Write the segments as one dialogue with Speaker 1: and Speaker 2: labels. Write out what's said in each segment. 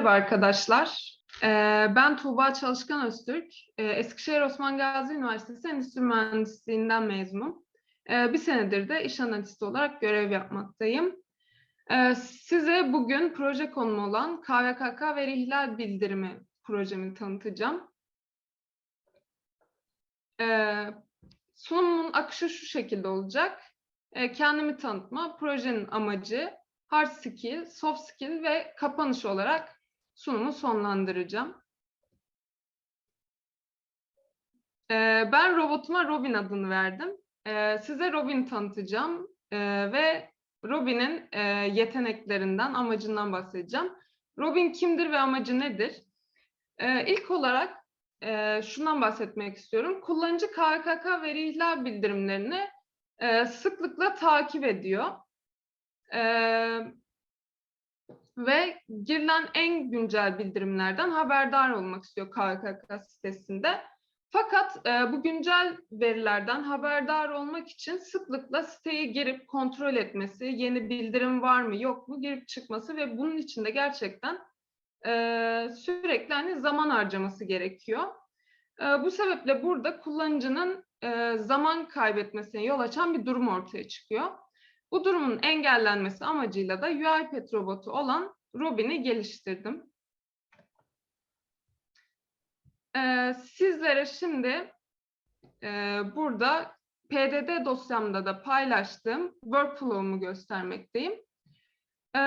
Speaker 1: Merhaba arkadaşlar. Ee, Ben Tuğba Çalışkan Öztürk. Ee, Eskişehir Osman Gazi Üniversitesi Endüstri Mühendisliğinden mezunum. Ee, Bir senedir de iş analisti olarak görev yapmaktayım. Size bugün proje konumu olan KVKK veri ihlal bildirimi projemi tanıtacağım. Sunumun akışı şu şekilde olacak. Kendimi tanıtma, projenin amacı, hard skill, soft skill ve kapanış olarak sunumu sonlandıracağım. Ee, Ben robotuma Robin adını verdim. Ee, Size Robin tanıtacağım ee, ve Robin'in e, yeteneklerinden, amacından bahsedeceğim. Robin kimdir ve amacı nedir? İlk olarak e, şundan bahsetmek istiyorum. Kullanıcı KVKK veri ihlal bildirimlerini e, sıklıkla takip ediyor. Ve girilen en güncel bildirimlerden haberdar olmak istiyor KVKK sitesinde. Fakat e, bu güncel verilerden haberdar olmak için sıklıkla siteye girip kontrol etmesi, yeni bildirim var mı yok mu girip çıkması ve bunun için de gerçekten e, sürekli hani zaman harcaması gerekiyor. E, bu sebeple burada kullanıcının e, zaman kaybetmesine yol açan bir durum ortaya çıkıyor. Bu durumun engellenmesi amacıyla da UiPath robotu olan Robin'i geliştirdim. Ee, sizlere şimdi e, burada PDD dosyamda da paylaştığım workflow'umu göstermekteyim. Ee,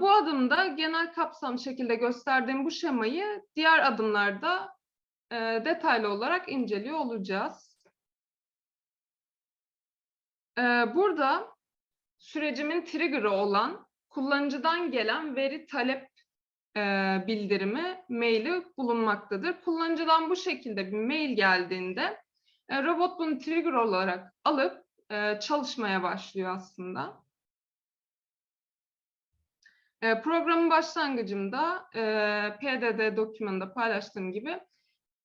Speaker 1: bu adımda genel kapsam şekilde gösterdiğim bu şemayı diğer adımlarda e, detaylı olarak inceliyor olacağız. Ee, burada sürecimin trigger'ı olan kullanıcıdan gelen veri talep e, bildirimi maili bulunmaktadır. Kullanıcıdan bu şekilde bir mail geldiğinde e, robot bunu trigger olarak alıp e, çalışmaya başlıyor aslında. E, programın başlangıcında e, PDD dokümanında paylaştığım gibi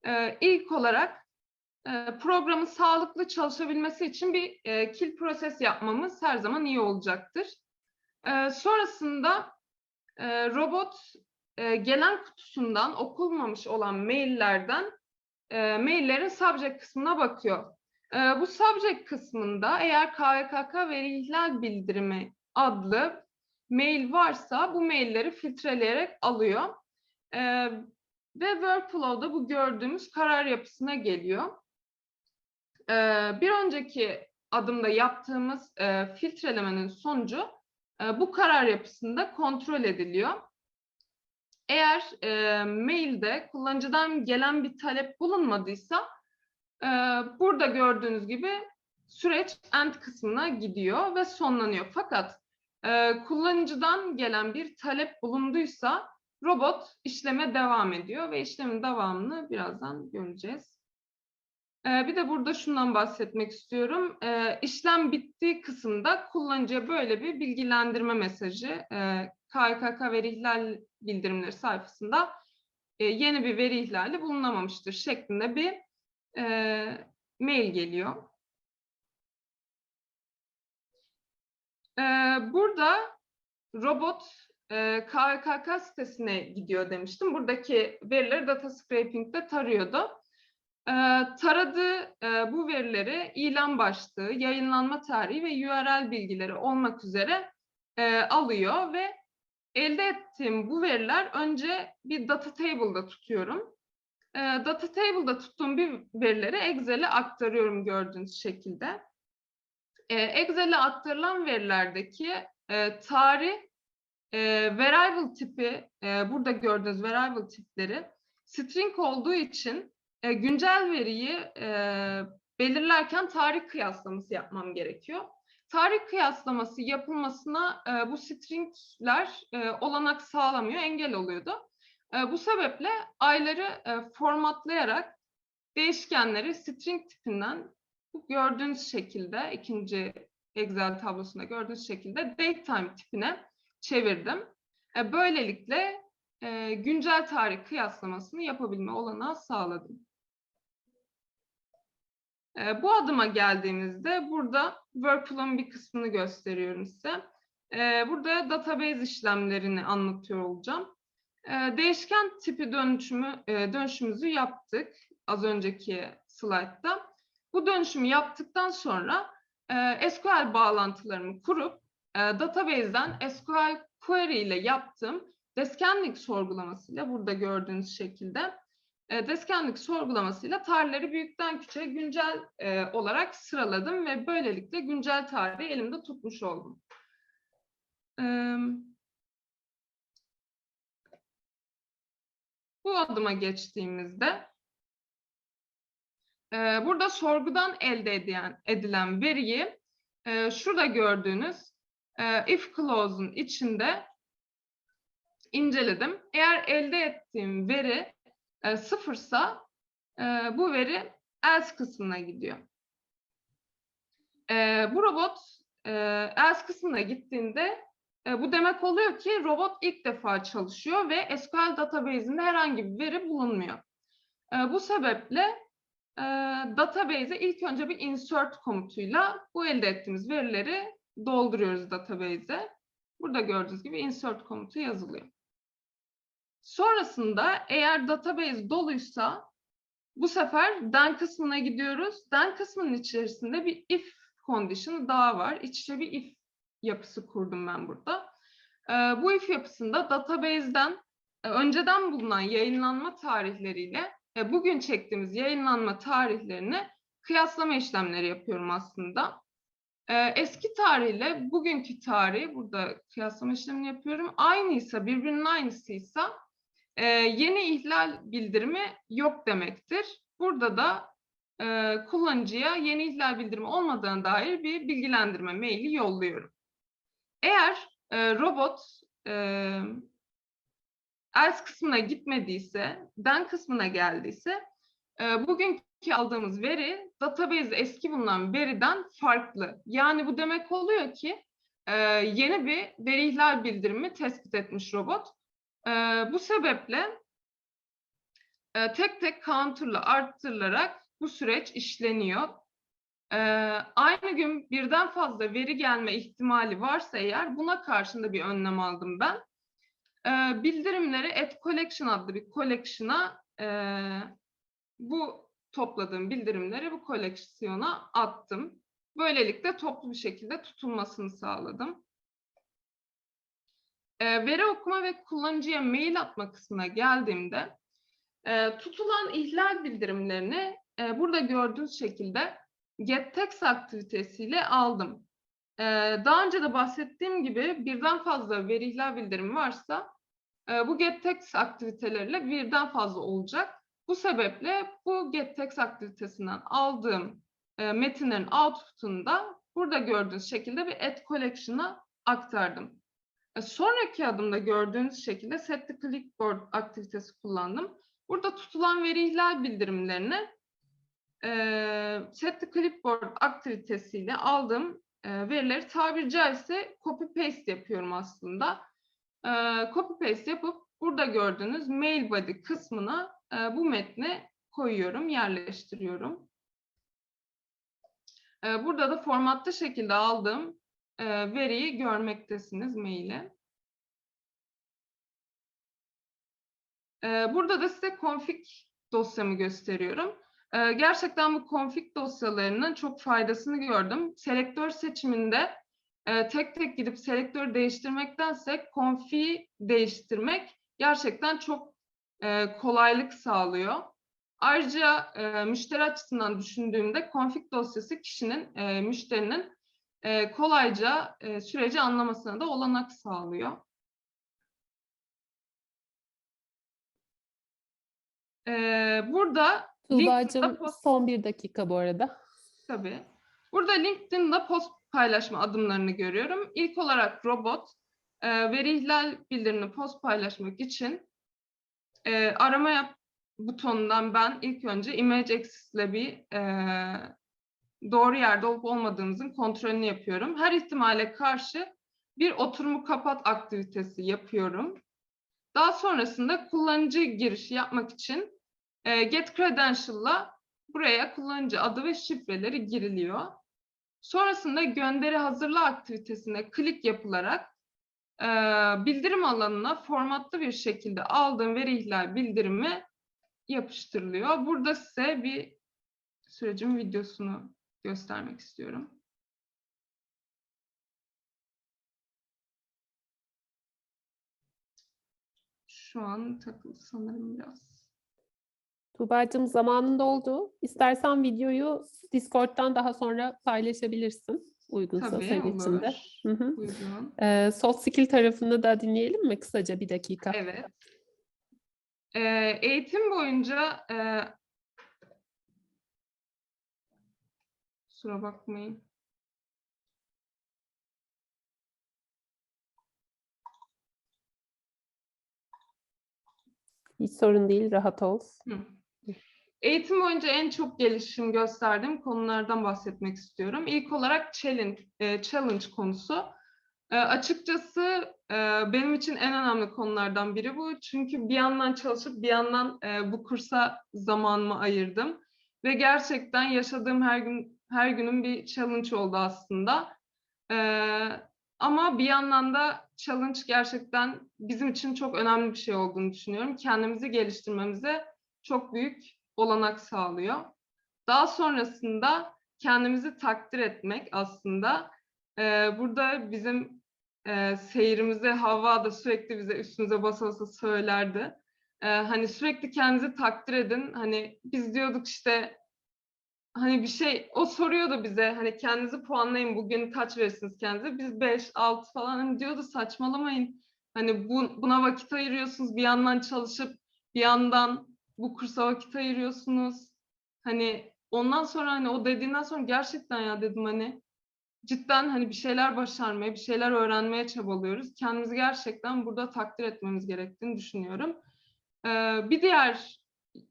Speaker 1: e, ilk olarak programın sağlıklı çalışabilmesi için bir e, kill proses yapmamız her zaman iyi olacaktır. E, sonrasında e, robot e, gelen kutusundan okunmamış olan maillerden e, maillerin subject kısmına bakıyor. E, bu subject kısmında eğer KVKK veri ihlal bildirimi adlı mail varsa bu mailleri filtreleyerek alıyor. E, ve workflow'da bu gördüğümüz karar yapısına geliyor. E, bir önceki adımda yaptığımız e, filtrelemenin sonucu e, bu karar yapısında kontrol ediliyor. Eğer e, mailde kullanıcıdan gelen bir talep bulunmadıysa e, burada gördüğünüz gibi süreç end kısmına gidiyor ve sonlanıyor. Fakat e, kullanıcıdan gelen bir talep bulunduysa robot işleme devam ediyor ve işlemin devamını birazdan göreceğiz. E, bir de burada şundan bahsetmek istiyorum. E, işlem bittiği kısımda kullanıcıya böyle bir bilgilendirme mesajı e, KKK veri ihlal bildirimleri sayfasında e, yeni bir veri ihlali bulunamamıştır şeklinde bir e, mail geliyor. E, burada robot e, KVKK sitesine gidiyor demiştim. Buradaki verileri data scraping'de tarıyordu. E, taradığı e, bu verileri ilan başlığı, yayınlanma tarihi ve URL bilgileri olmak üzere e, alıyor ve elde ettiğim bu veriler önce bir data table'da tutuyorum. E, data table'da tuttuğum bir verileri Excel'e aktarıyorum gördüğünüz şekilde. Excel'e aktarılan verilerdeki tarih, variable tipi, burada gördüğünüz variable tipleri string olduğu için e, güncel veriyi e, belirlerken tarih kıyaslaması yapmam gerekiyor tarih kıyaslaması yapılmasına e, bu stringler e, olanak sağlamıyor, engel oluyordu. E, bu sebeple ayları e, formatlayarak değişkenleri string tipinden gördüğünüz şekilde ikinci Excel tablosunda gördüğünüz şekilde datetime tipine çevirdim. E, böylelikle e, güncel tarih kıyaslamasını yapabilme olanağı sağladım. E, bu adıma geldiğimizde burada workflow'un bir kısmını gösteriyorum size. E, burada database işlemlerini anlatıyor olacağım. e, değişken tipi dönüşümü e, dönüşümüzü yaptık az önceki slaytta. Bu dönüşümü yaptıktan sonra e, SQL bağlantılarımı kurup e, database'den SQL query ile yaptığım deskenlik sorgulamasıyla burada gördüğünüz şekilde e, deskenlik sorgulamasıyla tarihleri büyükten küçüğe güncel e, olarak sıraladım ve böylelikle güncel tarihi elimde tutmuş oldum. Eee Bu adıma geçtiğimizde e, burada sorgudan elde edilen, edilen veriyi e, şurada gördüğünüz e, if clause'un içinde inceledim. Eğer elde ettiğim veri e, sıfırsa e, bu veri else kısmına gidiyor. E, bu robot e, else kısmına gittiğinde e, bu demek oluyor ki robot ilk defa çalışıyor ve SQL database'inde herhangi bir veri bulunmuyor. E, bu sebeple e, database'e ilk önce bir insert komutuyla bu elde ettiğimiz verileri dolduruyoruz database'e. Burada gördüğünüz gibi insert komutu yazılıyor. Sonrasında eğer database doluysa bu sefer then kısmına gidiyoruz. Then kısmının içerisinde bir if condition daha var. İç içe bir if yapısı kurdum ben burada. E, bu if yapısında database'den e, önceden bulunan yayınlanma tarihleriyle e, bugün çektiğimiz yayınlanma tarihlerini kıyaslama işlemleri yapıyorum aslında. E, eski tarihle bugünkü tarihi burada kıyaslama işlemini yapıyorum. Aynıysa birbirinin aynısıysa e, yeni ihlal bildirimi yok demektir. Burada da e, kullanıcıya yeni ihlal bildirimi olmadığına dair bir bilgilendirme maili yolluyorum. Eğer e, robot e, else kısmına gitmediyse, then kısmına geldiyse e, bugünkü aldığımız veri database eski bulunan veriden farklı. Yani bu demek oluyor ki e, yeni bir veri ihlal bildirimi tespit etmiş robot. E, bu sebeple e, tek tek counter'la arttırılarak bu süreç işleniyor. Ee, aynı gün birden fazla veri gelme ihtimali varsa eğer buna karşında bir önlem aldım ben. Ee, bildirimleri at collection adlı bir collection'a e, bu topladığım bildirimleri bu koleksiyona attım. Böylelikle toplu bir şekilde tutulmasını sağladım. E, veri okuma ve kullanıcıya mail atma kısmına geldiğimde e, tutulan ihlal bildirimlerini e, burada gördüğünüz şekilde GetText aktivitesiyle aldım. Ee, daha önce de bahsettiğim gibi birden fazla veri ihlal bildirimi varsa e, bu GetText aktiviteleriyle birden fazla olacak. Bu sebeple bu GetText aktivitesinden aldığım e, metinlerin output'unu da burada gördüğünüz şekilde bir add collection'a aktardım. E, sonraki adımda gördüğünüz şekilde set the clipboard aktivitesi kullandım. Burada tutulan veri ihlal bildirimlerini e, set the clipboard aktivitesiyle aldığım e, verileri tabiri caizse copy paste yapıyorum aslında. E, copy paste yapıp burada gördüğünüz mail body kısmına e, bu metni koyuyorum, yerleştiriyorum. Burada da formatlı şekilde aldığım e, veriyi görmektesiniz maili. E, burada da size config dosyamı gösteriyorum. Gerçekten bu config dosyalarının çok faydasını gördüm. Selektör seçiminde tek tek gidip selektör değiştirmektense config değiştirmek gerçekten çok kolaylık sağlıyor. Ayrıca müşteri açısından düşündüğümde config dosyası kişinin, müşterinin kolayca süreci anlamasına da olanak sağlıyor. Burada
Speaker 2: Tuğba'cığım son bir dakika bu arada.
Speaker 1: Tabii. Burada LinkedIn'da post paylaşma adımlarını görüyorum. İlk olarak robot e, veri ihlal bildirimini post paylaşmak için e, arama yap butonundan ben ilk önce image access ile bir e, doğru yerde olup olmadığımızın kontrolünü yapıyorum. Her ihtimale karşı bir oturumu kapat aktivitesi yapıyorum. Daha sonrasında kullanıcı girişi yapmak için e, get credential'la buraya kullanıcı adı ve şifreleri giriliyor. Sonrasında gönderi hazırla aktivitesine klik yapılarak e, bildirim alanına formatlı bir şekilde aldığım veri ihlal bildirimi yapıştırılıyor. Burada size bir sürecin videosunu göstermek istiyorum. Şu an takılı sanırım biraz.
Speaker 2: Tuğba'cığım zamanında oldu. İstersen videoyu Discord'dan daha sonra paylaşabilirsin. Uygunsa
Speaker 1: Tabii
Speaker 2: senin için de.
Speaker 1: Buyurun.
Speaker 2: Ee, soft skill tarafını da dinleyelim mi kısaca bir dakika?
Speaker 1: Evet. Ee, eğitim boyunca e, kusura bakmayın.
Speaker 2: Hiç sorun değil, rahat ol.
Speaker 1: Hı. Eğitim boyunca en çok gelişim gösterdiğim konulardan bahsetmek istiyorum. İlk olarak challenge, e, challenge konusu. E, açıkçası e, benim için en önemli konulardan biri bu. Çünkü bir yandan çalışıp bir yandan e, bu kursa zamanımı ayırdım. Ve gerçekten yaşadığım her gün her günün bir challenge oldu aslında. E, ama bir yandan da challenge gerçekten bizim için çok önemli bir şey olduğunu düşünüyorum. Kendimizi geliştirmemize çok büyük olanak sağlıyor. Daha sonrasında kendimizi takdir etmek aslında. Ee, burada bizim e, seyrimizde Havva da sürekli bize üstümüze basa basa söylerdi. Ee, hani sürekli kendinizi takdir edin. Hani biz diyorduk işte hani bir şey o soruyordu bize hani kendinizi puanlayın bugün kaç verirsiniz kendinize. Biz 5, 6 falan hani diyordu saçmalamayın. Hani bu, buna vakit ayırıyorsunuz bir yandan çalışıp bir yandan bu kursa vakit ayırıyorsunuz. Hani ondan sonra hani o dediğinden sonra gerçekten ya dedim hani cidden hani bir şeyler başarmaya, bir şeyler öğrenmeye çabalıyoruz. Kendimizi gerçekten burada takdir etmemiz gerektiğini düşünüyorum. Ee, bir diğer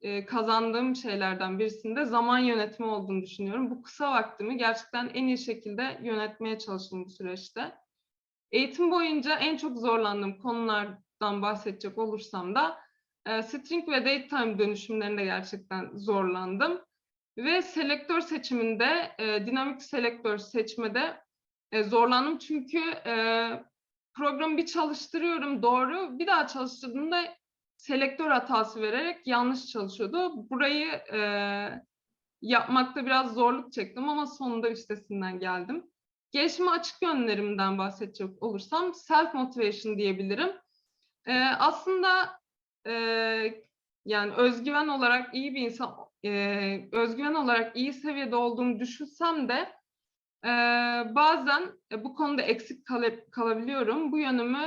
Speaker 1: e, kazandığım şeylerden birisinde zaman yönetimi olduğunu düşünüyorum. Bu kısa vaktimi gerçekten en iyi şekilde yönetmeye çalıştım bu süreçte. Eğitim boyunca en çok zorlandığım konulardan bahsedecek olursam da e, string ve datetime dönüşümlerinde gerçekten zorlandım. Ve selektör seçiminde, e, dinamik selektör seçmede e, zorlandım. Çünkü e, programı bir çalıştırıyorum doğru, bir daha çalıştırdığımda selektör hatası vererek yanlış çalışıyordu. Burayı e, yapmakta biraz zorluk çektim ama sonunda üstesinden geldim. Gelişime açık yönlerimden bahsedecek olursam self motivation diyebilirim. E, aslında e, yani özgüven olarak iyi bir insan, e, özgüven olarak iyi seviyede olduğumu düşünsem de bazen e, bu konuda eksik kal- kalabiliyorum. Bu yönümü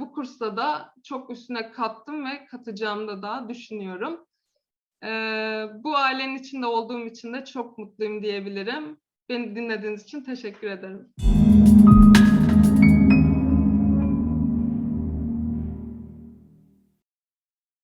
Speaker 1: bu kursta da çok üstüne kattım ve katacağımı da düşünüyorum. E, bu ailenin içinde olduğum için de çok mutluyum diyebilirim. Beni dinlediğiniz için teşekkür ederim.